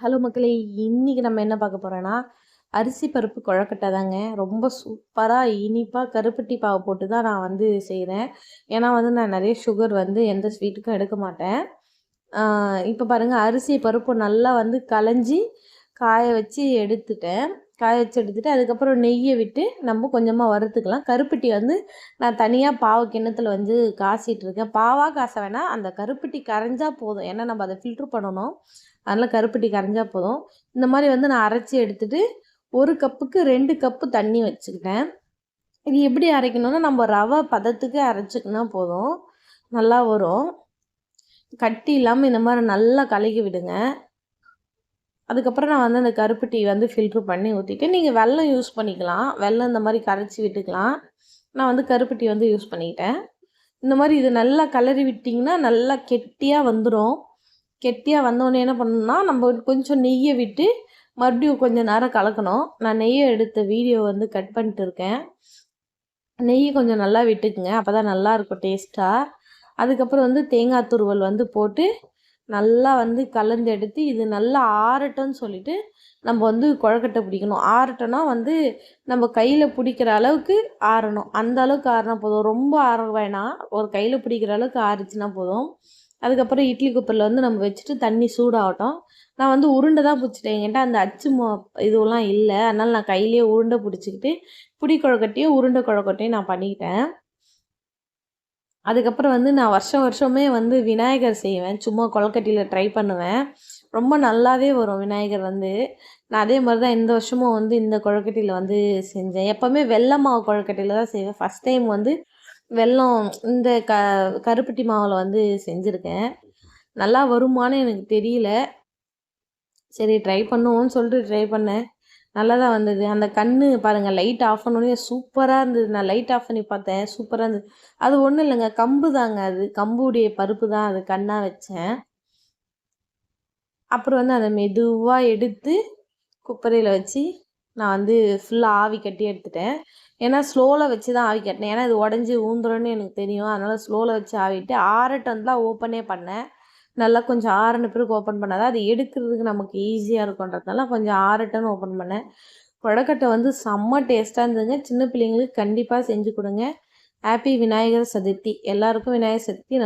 Hello மக்களே இன்றைக்கி நம்ம என்ன பார்க்க போகிறோன்னா அரிசி பருப்பு குழக்கட்டை தாங்க. ரொம்ப சூப்பராக இனிப்பாக கருப்பட்டி பாவை போட்டு தான் நான் வந்து செய்கிறேன் ஏன்னா வந்து நான் நிறைய சுகர் வந்து எந்த ஸ்வீட்டுக்கும் எடுக்க மாட்டேன். இப்போ பாருங்கள் அரிசி பருப்பு நல்லா வந்து களைஞ்சி காய வச்சு எடுத்துட்டேன். காய வச்சு எடுத்துகிட்டு அதுக்கப்புறம் நெய்யை விட்டு நம்ம கொஞ்சமாக வறுத்துக்கலாம். கருப்பட்டி வந்து நான் தனியாக பாவு கிண்ணத்தில் வந்து காசிட்டுருக்கேன் பாவாக காச வேணால் அந்த கருப்பட்டி கரைஞ்சால் போதும். ஏன்னா நம்ம அதை ஃபில்ட்ரு பண்ணணும். அதனால் கருப்பட்டி கரைஞ்சா போதும். இந்த மாதிரி வந்து நான் அரைச்சி எடுத்துகிட்டு ஒரு கப்புக்கு ரெண்டு கப்பு தண்ணி வச்சுக்கிட்டேன். இது எப்படி அரைக்கணும்னா நம்ம ரவை பதத்துக்கு அரைச்சிக்கினா போதும். நல்லா வரும். கட்டி இல்லாமல் இந்த மாதிரி நல்லா கலக்கி விடுங்க. அதுக்கப்புறம் நான் வந்து அந்த கருப்பு டீ வந்து ஃபில்ட்ரு பண்ணி ஊற்றிட்டு நீங்கள் வெள்ளம் யூஸ் பண்ணிக்கலாம். வெள்ளம் இந்த மாதிரி கரைச்சி விட்டுக்கலாம். நான் வந்து கருப்பு டீ வந்து யூஸ் பண்ணிக்கிட்டேன். இந்த மாதிரி இது நல்லா கலரி விட்டிங்கன்னா நல்லா கெட்டியாக வந்துடும் கெட்டியாக வந்தோடனே என்ன பண்ணணும்னா நம்ம கொஞ்சம் நெய்யை விட்டு மறுபடியும் கொஞ்சம் நேரம் கலக்கணும். நான் நெய்யை எடுத்த வீடியோ வந்து கட் பண்ணிட்டு இருக்கேன். நெய் கொஞ்சம் நல்லா விட்டுக்குங்க. அப்போ தான் நல்லாயிருக்கும் டேஸ்ட்டாக அதுக்கப்புறம் வந்து தேங்காய் துருவல் வந்து போட்டு நல்லா வந்து கலந்து எடுத்து இது நல்லா ஆறட்டும்னு சொல்லிட்டு நம்ம வந்து குழக்கட்டை பிடிக்கணும். ஆறட்டோன்னா வந்து நம்ம கையில் பிடிக்கிற அளவுக்கு ஆறணும். அந்த அளவுக்கு ஆறினா போதும். ரொம்ப ஆற வேணாம். ஒரு கையில் பிடிக்கிற அளவுக்கு ஆறிச்சுன்னா போதும். அதுக்கப்புறம் இட்லி குப்பரில் வந்து நம்ம வச்சுட்டு தண்ணி சூடாகட்டும். நான் வந்து உருண்டை தான் பிடிச்சிட்டேன். என்கிட்ட அந்த அச்சு மோ இதுவெல்லாம் இல்லை. அதனால் நான் கையிலேயே உருண்டை பிடிச்சிக்கிட்டு புடி குழக்கட்டையும் உருண்டை குழக்கட்டையும் நான் பண்ணிக்கிட்டேன். அதுக்கப்புறம் வந்து நான் வருஷம் வருஷமே வந்து விநாயகர் செய்வேன். சும்மா கொழக்கட்டியில் ட்ரை பண்ணுவேன். ரொம்ப நல்லாவே வரும் விநாயகர் வந்து. நான் அதே மாதிரி தான் இந்த வருஷமும் வந்து இந்த கொழக்கட்டையில் வந்து செஞ்சேன். எப்போவுமே வெள்ளை மாவு கொழக்கட்டையில் தான் செய்வேன். ஃபஸ்ட் டைம் வந்து வெல்லம் இந்த க கருப்பட்டி மாவில் வந்து செஞ்சுருக்கேன். நல்லா வருமானு எனக்கு தெரியல. சரி ட்ரை பண்ணுவோன்னு சொல்லிட்டு ட்ரை பண்ணேன். நல்லா தான் வந்தது. அந்த கண் பாருங்கள் லைட் ஆஃப் பண்ணோடனே சூப்பராக இருந்தது. நான் லைட் ஆஃப் பண்ணி பார்த்தேன். சூப்பராக இருந்தது. அது ஒன்றும் இல்லைங்க கம்பு தாங்க அது. கம்புடைய பருப்பு தான் அது கண்ணாக வச்சேன். அப்புறம் வந்து அதை மெதுவாக எடுத்து குப்பரையில் வச்சு நான் வந்து ஃபுல்லாக ஆவி கட்டி எடுத்துட்டேன். ஏன்னா ஸ்லோவில் வச்சு தான் ஆவி கட்டினேன். ஏன்னா இது உடஞ்சி ஊந்துரும்னு எனக்கு தெரியும். அதனால் ஸ்லோவில் வச்சு ஆவிட்டு ஆறட்டம் தான் ஓப்பனே பண்ணேன். நல்லா கொஞ்சம் ஆறின பிறகு ஓப்பன் பண்ணாதான் அது எடுக்கிறதுக்கு நமக்கு ஈஸியாக இருக்குன்றதுனால கொஞ்சம் ஆறட்டன்னு ஓப்பன் பண்ணேன். கொடக்கட்டை வந்து செம்ம டேஸ்ட்டாக இருந்ததுங்க. சின்ன பிள்ளைங்களுக்கு கண்டிப்பாக செஞ்சு கொடுங்க. ஹாப்பி விநாயகர் சதுர்த்தி. எல்லாருக்கும் விநாயகர் சதுர்த்தி.